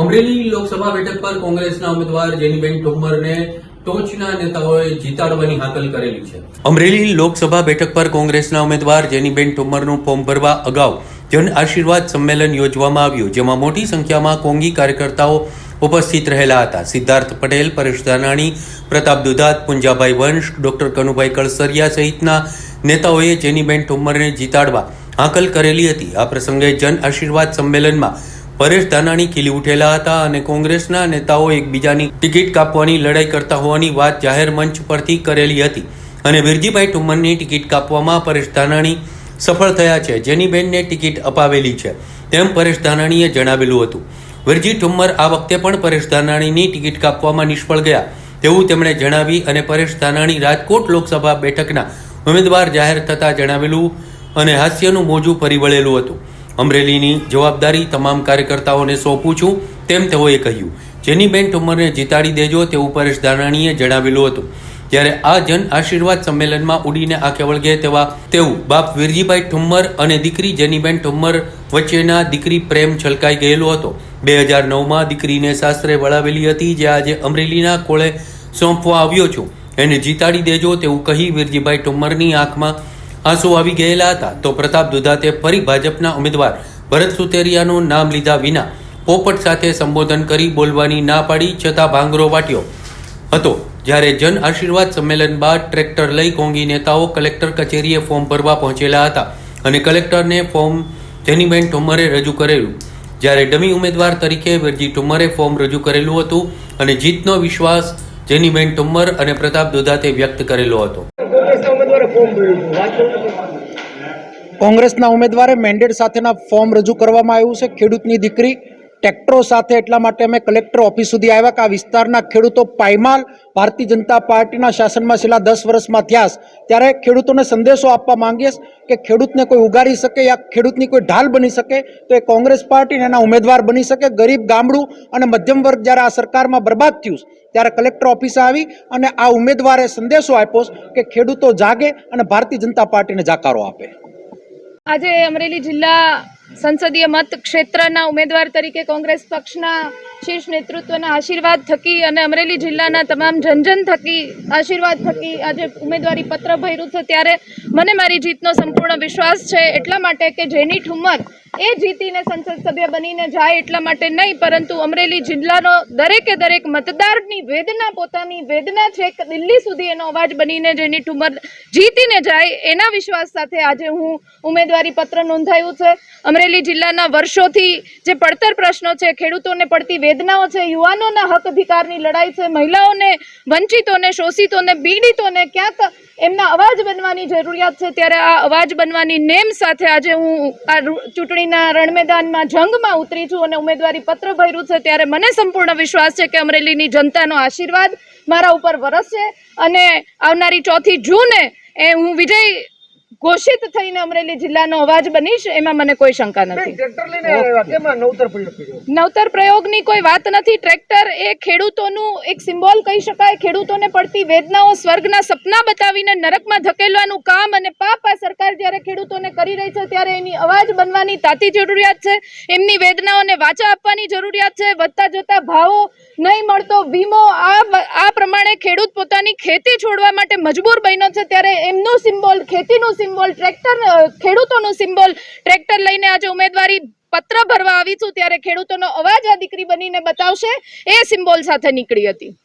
અમરેલી લોકસભા બેઠક પર કોંગ્રેસના ઉમેદવાર જેનીબેન છે. અમરેલી લોકસભા બેઠક પર કોંગ્રેસના ઉમેદવાર જેનીબેન ઠોમરનું ફોર્મ ભરવા અગાઉ જન આશીર્વાદ સંમેલન યોજવામાં આવ્યું, જેમાં મોટી સંખ્યામાં કોંગી કાર્યકર્તાઓ ઉપસ્થિત રહેલા હતા. સિદ્ધાર્થ પટેલ, પરેશ ધાનાણી, પ્રતાપ દુધાત, પુંજાભાઈ વંશ, ડોક્ટર કનુભાઈ કળસરિયા સહિતના નેતાઓએ જેનીબેન ઠોમરને જીતાડવા હાકલ કરેલી હતી. આ પ્રસંગે જન આશીર્વાદ સંમેલનમાં પરેશ ધાનાણી ખીલી ઉઠેલા હતા અને કોંગ્રેસના નેતાઓ એકબીજાની ટિકિટ કાપવાની લડાઈ કરતા હોવાની વાત જાહેર મંચ પરથી કરેલી હતી. અને વિરજીભાઈ ઠુમ્મરની ટિકિટ કાપવામાં પરેશ ધાનાણી સફળ થયા છે. જેની બેનને ટિકિટ અપાવેલી છે, તેમ પરેશ ધાનાણીએ જણાવેલું હતું. વિરજી ઠુમ્મર આ વખતે પણ પરેશ ધાનાણીની ટિકિટ કાપવામાં નિષ્ફળ ગયા, તેવું તેમણે જણાવી અને પરેશ ધાનાણી રાજકોટ લોકસભા બેઠકના ઉમેદવાર જાહેર થતાં જણાવેલું અને હાસ્યનું મોજું ફરી વળેલું હતું. અમરેલીની જવાબદારી તમામ કાર્યકર્તાઓને સોંપું છું, તેમ તેઓએ કહ્યું. જેની બેન ઠુમરને જીતાડી દેજો તેવું પરેશ ધાનાણીએ જણાવેલું હતું. જ્યારે આ જન આશીર્વાદ સંમેલનમાં ઉડીને આંખે વળગે તેવા તેવું બાપ વીરજીભાઈ ઠુમ્મર અને દીકરી જેનીબેન ઠુમ્મર વચ્ચેના દીકરી પ્રેમ છલકાઈ ગયેલો હતો. બે હજાર નવમાં દીકરીને સાસરે વળાવેલી હતી, જે આજે અમરેલીના કોળે સોંપવા આવ્યો છું. એને જીતાડી દેજો તેવું કહી વીરજીભાઈ ઠુમ્મરની આંખમાં આંસુ આવી ગયેલા હતા. તો પ્રતાપ દુધાતે ફરી ભાજપના ઉમેદવાર ભરત સુતેરિયાનું નામ લીધા વિના પોપટ સાથે સંબોધન કરી બોલવાની ના પાડી, છતાં ભાંગરો વાટ્યો હતો. જ્યારે જન આશીર્વાદ સંમેલન બાદ ટ્રેક્ટર લઈ કોંગી નેતાઓ કલેક્ટર કચેરીએ ફોર્મ ભરવા પહોંચેલા હતા અને કલેક્ટરને ફોર્મ જેનીબેન ઠુમ્મરે રજૂ કરેલું. જ્યારે ડમી ઉમેદવાર તરીકે વિરજી ઠુમ્મરે ફોર્મ રજૂ કરેલું હતું અને જીતનો વિશ્વાસ જેનીબેન ઠુમ્મર અને પ્રતાપ દુધાતે વ્યક્ત કરેલો હતો. કોંગ્રેસના ઉમેદવારે મેન્ડેટ સાથેના ફોર્મ રજૂ કરવામાં આવ્યું છે. ખેડૂતની દીકરી ટ્રેક્ટરો સાથે એટલા માટે અમે કલેક્ટર ઓફિસ સુધી આવ્યા કે આ વિસ્તારના ખેડૂતો પાયમાલ ભારતીય જનતા પાર્ટીના શાસનમાં છેલ્લા દસ વર્ષમાં થયા ત્યારે ખેડૂતોને સંદેશો આપવા માંગીએ કે ખેડૂતને કોઈ ઉગારી શકે યા ખેડૂતની કોઈ ઢાલ બની શકે તો એ કોંગ્રેસ પાર્ટીને એના ઉમેદવાર બની શકે. ગરીબ ગામડું અને મધ્યમ વર્ગ જ્યારે આ સરકારમાં બરબાદ થયું ત્યારે કલેક્ટર ઓફિસે આવી અને આ ઉમેદવારે સંદેશો આપ્યો કે ખેડૂતો જાગે અને ભારતીય જનતા પાર્ટીને જાકારો આપે. આજે અમરેલી જિલ્લા સંસદીય મત ક્ષેત્રના ઉમેદવાર તરીકે કોંગ્રેસ પક્ષના શીર્ષ નેતૃત્વના આશીર્વાદ થકી અને અમરેલી જિલ્લાના તમામ જનજન થકી આશીર્વાદ થકી આજે ઉમેદવારી પત્ર ભર્યું છે. ત્યારે મને મારી જીતનો સંપૂર્ણ વિશ્વાસ છે. એટલા માટે કે જેની ઠુમ્મર એ જીતીને સંસદ સભ્ય બનીને જાય એટલા માટે નહીં, પરંતુ અમરેલી જિલ્લાનો દરેકે દરેક મતદારની વેદના, પોતાની વેદના છે દિલ્હી સુધી એનો અવાજ બનીને જેની ઠુમર જીતીને જાય એના વિશ્વાસ સાથે આજે હું ઉમેદવારી પત્ર નોંધાયું છે. અમરેલી જિલ્લાના વર્ષોથી જે પડતર પ્રશ્નો છે, ખેડૂતોને પડતી વેદનાઓ છે, યુવાનોના હક અધિકારની લડાઈ છે, મહિલાઓને વંચિતોને, શોષિતોને, પીડિતોને ક્યાંક એમના અવાજ બનવાની જરૂરિયાત છે. ત્યારે આ અવાજ બનવાની નેમ સાથે આજે હું આ ચૂંટણીના રણમેદાનમાં જંગમાં ઉતરી છું અને ઉમેદવારી પત્ર ભર્યું છે. ત્યારે મને સંપૂર્ણ વિશ્વાસ છે કે અમરેલીની જનતાનો આશીર્વાદ મારા ઉપર વરસશે અને આવનારી ચોથી જૂને એ હું વિજય ઘોષિત થઈને અમરેલી જિલ્લાનો અવાજ બનીશ એમાં મને કોઈ શંકા નથી. નવતર પ્રયોગની કોઈ વાત નથી. ટ્રેક્ટર એ ખેડૂતોનું એક સિમ્બોલ કહી શકાય. ખેડૂતોને પડતી વેદનાઓ સ્વર્ગના સપના બતાવીને નરકમાં ધકેલવાનું કામ અને પાપ આ સરકાર જ્યારે ખેડૂતોને કરી રહી છે ત્યારે એની અવાજ બનવાની તાતી જરૂરિયાત છે. એમની વેદનાઓને વાચા આપવાની જરૂરિયાત છે. વધતા જતા ભાવો નહીં મળતો વીમો આ આ પ્રમાણે ખેડૂત પોતાની ખેતી છોડવા માટે મજબૂર બન્યો છે. ત્યારે એમનું સિમ્બોલ ખેતીનું સિમ્બોલ ટ્રેક્ટર અ, ખેડૂતોનું સિમ્બોલ ટ્રેક્ટર લઈને આજે ઉમેદવારી પત્ર ભરવા આવી છું. ત્યારે ખેડૂતોનો અવાજ આ દીકરી બનીને બતાવશે. એ સિમ્બોલ સાથે નીકળી હતી.